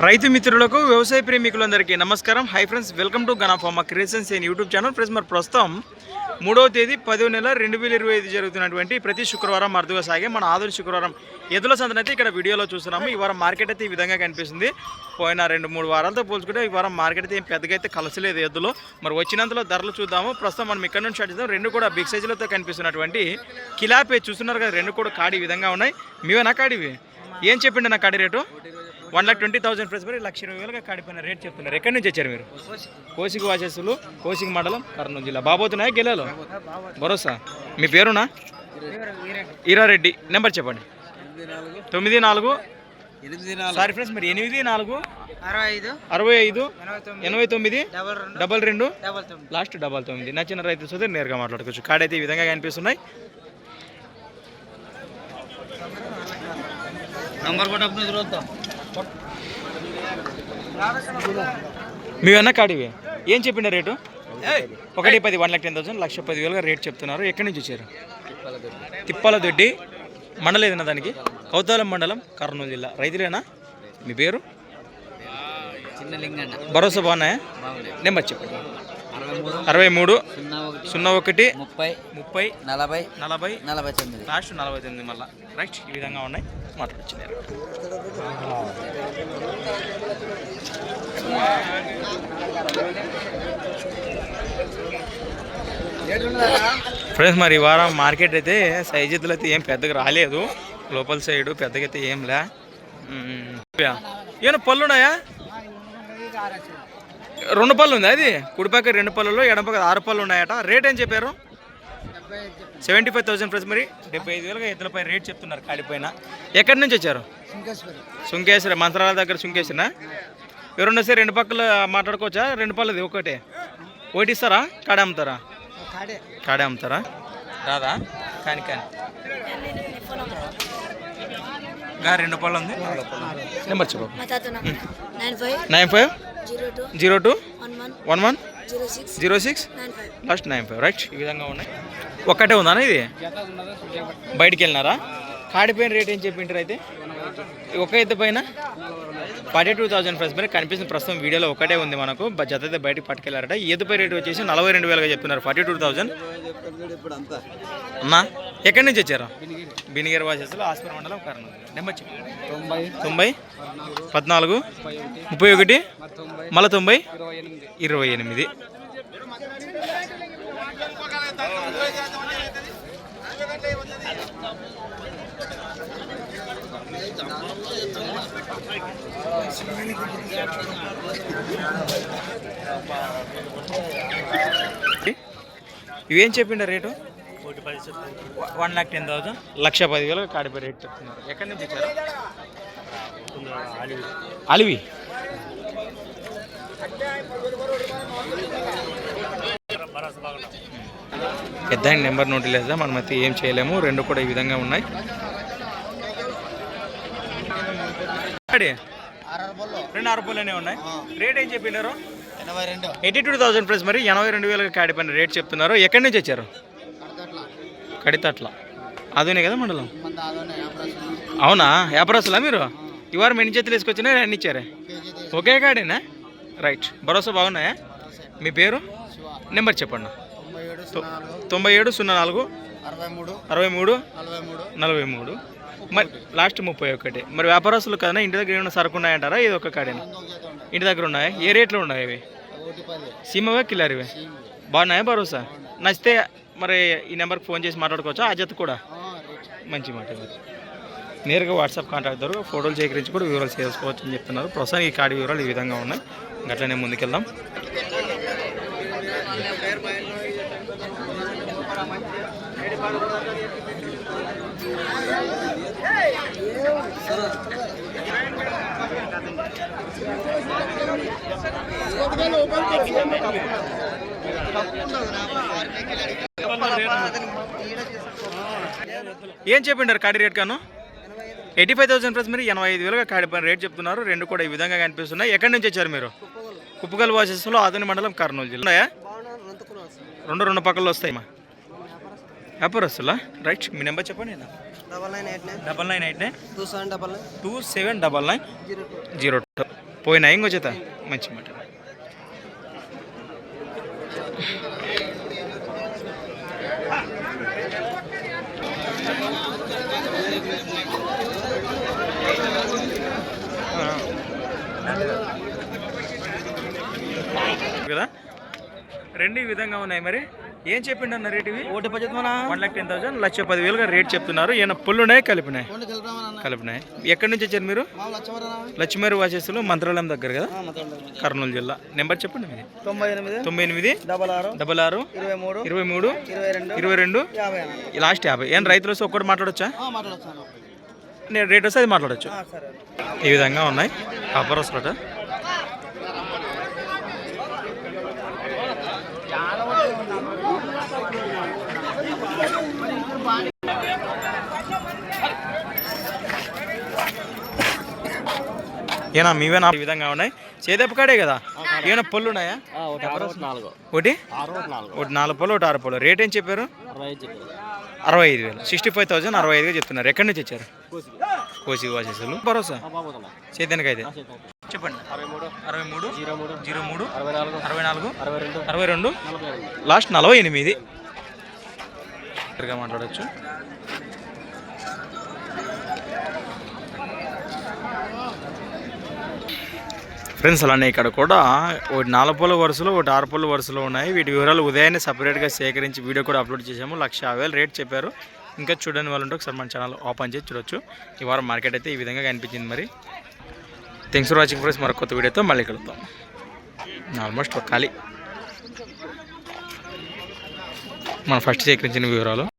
రైతు మిత్రులకు వ్యవసాయ ప్రేమికులందరికీ నమస్కారం. Hi friends welcome to గనాఫామా creations and YouTube channel friends మరి ప్రస్తుతం మూడవ తేదీ పదో నెల రెండు వేల ఇరవై ఐదు జరుగుతున్నటువంటి ప్రతి శుక్రవారం అరుదుగా సాగే మన ఆదరి శుక్రవారం ఎదుల సంతన అయితే ఇక్కడ వీడియోలో చూస్తున్నాము. ఈ వారం మార్కెట్ అయితే ఈ విధంగా కనిపిస్తుంది. పోయిన రెండు మూడు వారాలతో పోల్చుకుంటే ఈ వారం మార్కెట్ అయితే ఏం పెద్దగా అయితే కలసలేదు ఎద్దులు. మరి వచ్చినంతలో ధరలు చూద్దాము. ప్రస్తుతం మనం ఇక్కడ నుంచి స్టార్ట్ చేద్దాం. రెండు కూడా బిగ్ సైజులతో కనిపిస్తున్నటువంటి కిలాపే చూస్తున్నారు కదా రెండు కూడా కాడి విధంగా ఉన్నాయి. మీవేనా కాడివి ఏం చెప్పిండి నా కాడి rate? One lakh twenty thousand price మరి లక్ష ఇరవై వేలుగా కాడిపోయిన రేట్ చెప్తున్నారు. ఎక్కడి నుంచి వచ్చారు మీరు? కోసిక వాసస్సులు కోసిక మండలం కర్నూలు జిల్లా. బాబోతున్నాయా గెలాలో? భరోసా. మీ పేరునా? ఈరారెడ్డి. నెంబర్ చెప్పండి. తొమ్మిది నాలుగు. సారీ ఫ్రెండ్స్ మరి ఎనిమిది నాలుగు. అరవై ఐదు అరవై ఐదు ఎనభై తొమ్మిది డబల్ రెండు డబల్ తొమ్మిది లాస్ట్ డబల్ తొమ్మిది. నచ్చిన రైతు సోదరు నేరుగా మాట్లాడుకోవచ్చు. కాడైతే ఈ విధంగా కనిపిస్తున్నాయి. నంబర్ కూడా అప్పుడు చూద్దాం మీ అన్న కాడివి? ఏం చెప్పిండ రేటు? ఒకటి పది వన్ లాక్ టెన్ థౌసండ్ లక్ష పది వేలుగా రేట్ చెప్తున్నారు. ఎక్కడి నుంచి వచ్చారు? తిప్పాల దొడ్డి మండలం ఏదన్నా దానికి? కౌతాలం మండలం కర్నూలు జిల్లా. రైతులేనా? మీ పేరు? భరోసా బాగున్నాయా? బాగున్నాయి. నెంబర్ చెప్పండి. అరవై మూడు సున్నా ఒకటి ముప్పై ముప్పై నలభై నలభై నలభై తొమ్మిది. లాస్ట్ నలభై తొమ్మిది మళ్ళీ. రైట్ ఈ విధంగా ఉన్నాయి. మాట్లాడచ్చు ఫ్రెండ్స్ మరి ఈ వారం మార్కెట్ అయితే సైజులు అయితే ఏం పెద్దగా రాలేదు. లోపల సైడ్ పెద్దగా అయితే ఏం లే. ఏమైనా పళ్ళు ఉన్నాయా? రెండు పళ్ళు ఉంది అది? కుడిపక్క రెండు పళ్ళలో ఎడపక్క ఆరు పళ్ళు ఉన్నాయట. రేట్ ఏం చెప్పారు? సెవెంటీ ఫైవ్ థౌసండ్ ప్లస్ మరి. డెబ్బై ఐదు వేలుగా ఎద్దులపై రేట్ చెప్తున్నారు కాడిపైన ఎక్కడి నుంచి వచ్చారు? సుంకేశ్వర మంత్రాల దగ్గర సుంకేశ్వర ఎవరున్నా సరే రెండు పక్కల మాట్లాడుకోవచ్చా? రెండు పళ్ళది ఒకటే. ఒకటి ఇస్తారా కాడే అమ్ముతారా? కాడే. అమ్ముతారా? రాదా? కానీ కానీ. గా రెండు పళ్ళు ఉంది. నెంబర్ చెప్పు. Nine five? Zero two. One one. Zero six. Last nine five right. ఈ విధంగా ఉన్నాయి. ఒక్కటే ఉందా ఇది? బయటికి వెళ్ళినారా? కాడిపోయిన రేట్ ఏం చెప్పింటారు అయితే? ఒక ఎత్తు పైన? ఫార్టీ టూ థౌసండ్ ప్రైస్ మరి కనిపిస్తుంది ప్రస్తుతం వీడియోలో ఒకటే ఉంది మనకు. జత అయితే బయటికి పట్టుకెళ్ళారట ఈ ఎద్దుపై రేట్ వచ్చేసి నలభై రెండు వేలుగా చెప్తున్నారు. Forty two thousand? అన్నా? ఎక్కడి నుంచి వచ్చారు? బినిగర్ వాసెస్లో ఆస్పర్ మండలం కర్నూలు. నెంబర్ చెప్పు తొంభై. తొంభై పద్నాలుగు. ముప్పై ఒకటి. మళ్ళీ తొంభై. ఇరవై ఎనిమిది. ఇవేం చెప్పిండ rate? One lakh ten thousand. లక్ష పదివేలు కాడిపోయి రేట్ చెప్తున్నారు. ఎక్కడి నుంచి వచ్చారు? అలివి. పెద్ద నెంబర్ నోటి లేదా మనమైతే ఏం చేయలేము. రెండు కూడా ఈ విధంగా ఉన్నాయి. రెండు అరపులనే ఉన్నాయి. రేట్ ఏం చెప్పినారు? ఎనభై రెండు. ఎయిటీ టూ థౌసండ్ ప్లస్ మరి ఎనభై రెండు వేలకు కాడిపోయిన రేట్ చెప్తున్నారు. ఎక్కడి నుంచి వచ్చారు? కడితట్ల. అదునే కదా మండలం? అవునా? వ్యాపారస్తులా మీరు? ఈ వారం ఎన్ని చేతులు వేసుకొచ్చినా ఎన్ని ఇచ్చారే? ఒకే కాడేనా? రైట్. భరోసా బాగున్నాయా? మీ పేరు? నెంబర్ చెప్పండి. తొంభై ఏడు సున్నా నాలుగు. అరవై మూడు. నలభై మూడు. మరి లాస్ట్ ముప్పై ఒకటి. మరి వ్యాపారస్తులు కదా ఇంటి దగ్గర ఏమైనా సరుకు ఉన్నాయంటారా? ఇది ఒక కాడేనా? ఇంటి దగ్గర ఉన్నాయా. ఏ రేట్లో ఉన్నాయి ఇవి? సీమవా కిల్లరివి? బాగున్నాయా భరోసా? నచ్చితే మరి ఈ నెంబర్కి ఫోన్ చేసి మాట్లాడుకోవచ్చా? ఆ జత కూడా మంచి మాట. నేరుగా వాట్సాప్ కాంటాక్ట్ ద్వారా ఫోటోలు సేకరించి కూడా వివరాలు చేసుకోవచ్చు అని చెప్తున్నారు. ప్రస్తుతానికి ఈ కార్డు వివరాలు ఈ విధంగా ఉన్నాయి. గట్లనే ముందుకెళ్దాం. ఏం చెప్పిండారు కాడి రేట్ కాను ఎయిటీ ఫైవ్ థౌసండ్ ప్లస్ మీరు ఎనభై ఐదు వేలుగా కాడి రేట్ చెప్తున్నారు. రెండు కూడా ఈ విధంగా కనిపిస్తున్నాయి. ఎక్కడి నుంచి వచ్చారు మీరు? కుప్పగల్ వాసెస్లో ఆదోని మండలం కర్నూలు జిల్లా. రెండు రెండు పక్కలు వస్తాయి మా వ్యాపారస్తులా? రైట్ మీ నెంబర్ చెప్పండి. Double nine eight nine. Double nine two seven double nine. Two seven double nine zero two. పోయినా ఇంకొచ్చేత మంచి మాట కదా రెండు ఈ విధంగా ఉన్నాయి మరి. ఏం చెప్పిండు అన్న రేట్ ఇవి? ఒకటి వన్ లాక్ టెన్ థౌసండ్ లక్ష పదివేలుగా రేట్ చెప్తున్నారు. ఈయన పుల్లున్నాయి కలిపినాయి. కలిపినాయి. ఎక్కడి నుంచి వచ్చారు మీరు? లక్ష్మీవారి వాచేస్తులు మంత్రాలయం దగ్గర కదా? కర్నూలు జిల్లా. నెంబర్ చెప్పండి మీది. తొంభై ఎనిమిది తొంభై ఎనిమిది డబల్ ఆరు డబల్ ఆరు ఇరవై మూడు ఇరవై మూడు ఇరవై రెండు లాస్ట్ యాభై. ఏం రైతులు వస్తే ఒక్కటి మాట్లాడొచ్చా? నేను రేట్ వస్తే అది మాట్లాడొచ్చు. ఈ విధంగా ఉన్నాయి. కాపరస్ ఏనా మీవేనా ఈ విధంగా ఉన్నాయి. చేదెప్ప కాడే కదా? ఏమైనా పళ్ళు ఉన్నాయా ఒకటి ఒకటి నాలుగు. పళ్ళు ఒకటి ఆరు పళ్ళు రేట్ ఏం చెప్పారు? అరవై ఐదు వేలు. సిక్స్టీ ఫైవ్ థౌసండ్ అరవై ఐదుగా చెప్తున్నారు. ఎక్కడి నుంచి వచ్చారు? కోసి వాసేసులు. భరోసా? చేద్దానికి అయితే చెప్పండి. అరవై మూడు. అరవై మూడు. జీరో మూడు. జీరో మూడు. అరవై నాలుగు. అరవై నాలుగు. అరవై రెండు. లాస్ట్ నలభై ఎనిమిది. మాట్లాడచ్చు. ఫ్రెండ్స్ అలానే ఇక్కడ కూడా ఒకటి నాలుగు పళ్ళ వరుసలో ఒకటి ఆరు పళ్ళ వరుసలో ఉన్నాయి. వీటి వివరాలు ఉదయాన్నే సపరేట్గా సేకరించి వీడియో కూడా అప్లోడ్ చేసాము లక్ష యాభై వేలు రేట్ చెప్పారు. ఇంకా చూడని వాళ్ళు ఉంటే ఒకసారి మన ఛానల్ ఓపెన్ చేసి చూడొచ్చు. ఈ వారం మార్కెట్ అయితే ఈ విధంగా కనిపించింది మరి. థ్యాంక్స్ ఫర్ వాచింగ్ ఫ్రెండ్స్ మరొక కొత్త వీడియోతో మళ్ళీ కలుద్దాం. ఆల్మోస్ట్ ఖాళీ. మనం ఫస్ట్ సేకరించిన వివరాలు.